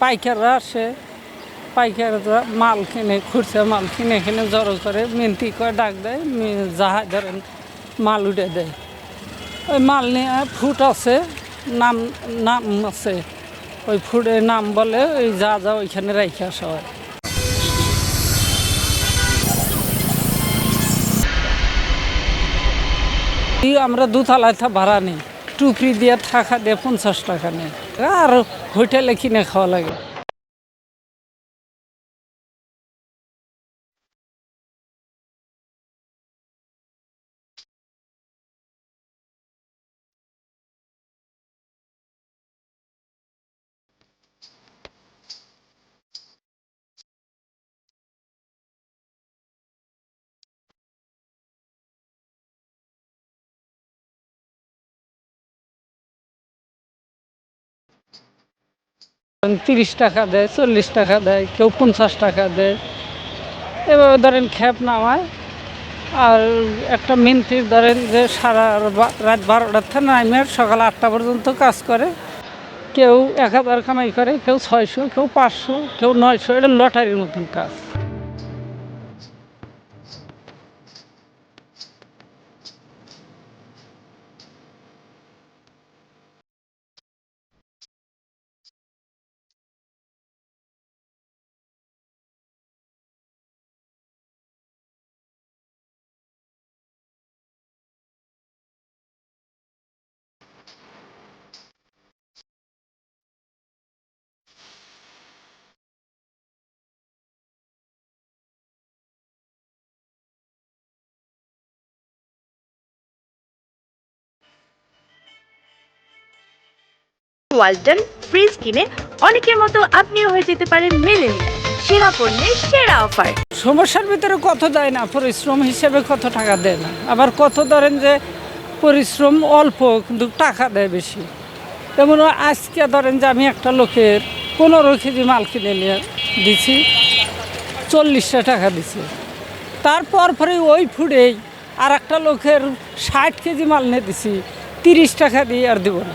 পাইকাররা আসে, পাইকাররা মাল কিনে খুরসা মাল কিনে কিনে জড়ো করে, মিনতি করে ডাক দেয় জাহাজ ধরেন মাল উঠে দেয়। ওই মাল নিয়ে ফুট আছে, নাম নাম আছে। ওই ফুটে নাম বলে ওই যা যা ওইখানে রেখে আসা হয়। আমরা দুতলায় ভাড়া নিই। টুকরি দিয়ে থাকা দিয়ে পঞ্চাশ টাকা নেই। আর হোটেলে কিনে খাওয়া লাগে। তিরিশ টাকা দেয়, চল্লিশ টাকা দেয়, কেউ পঞ্চাশ টাকা দেয়। এভাবে ধরেন খ্যাপ নামায়। আর একটা মিন্ত্রির ধরেন যে সারা রাত বারোটার থেকে নামে সকাল আটটা পর্যন্ত কাজ করে। কেউ এক হাজার কামাই করে, কেউ ছয়শো, কেউ পাঁচশো, কেউ নয়শো, এটা লটারির মতন কাজ। ওয়ালটন ফ্রিজ কিনে অনেকের মতো আপনিও হয়ে যেতে পারেন মেলেনিয়া সেরা পণ্যের সেরা অফার। সমস্যার ভিতরে কত দেয় না? পরিশ্রম হিসেবে কত টাকা দেয় না? আবার কত ধরেন যে পরিশ্রম অল্প, কিন্তু টাকা দেয় বেশি। তেমন আজকে ধরেন যে আমি একটা লোকের পনেরো কেজি মাল কিনে নিয়ে দিছি, চল্লিশটা টাকা দিছে। তারপর পরে ওই ফুডেই আর একটা লোকের ষাট কেজি মাল নিয়ে দিছি, তিরিশ টাকা দিয়ে আর দেবো না।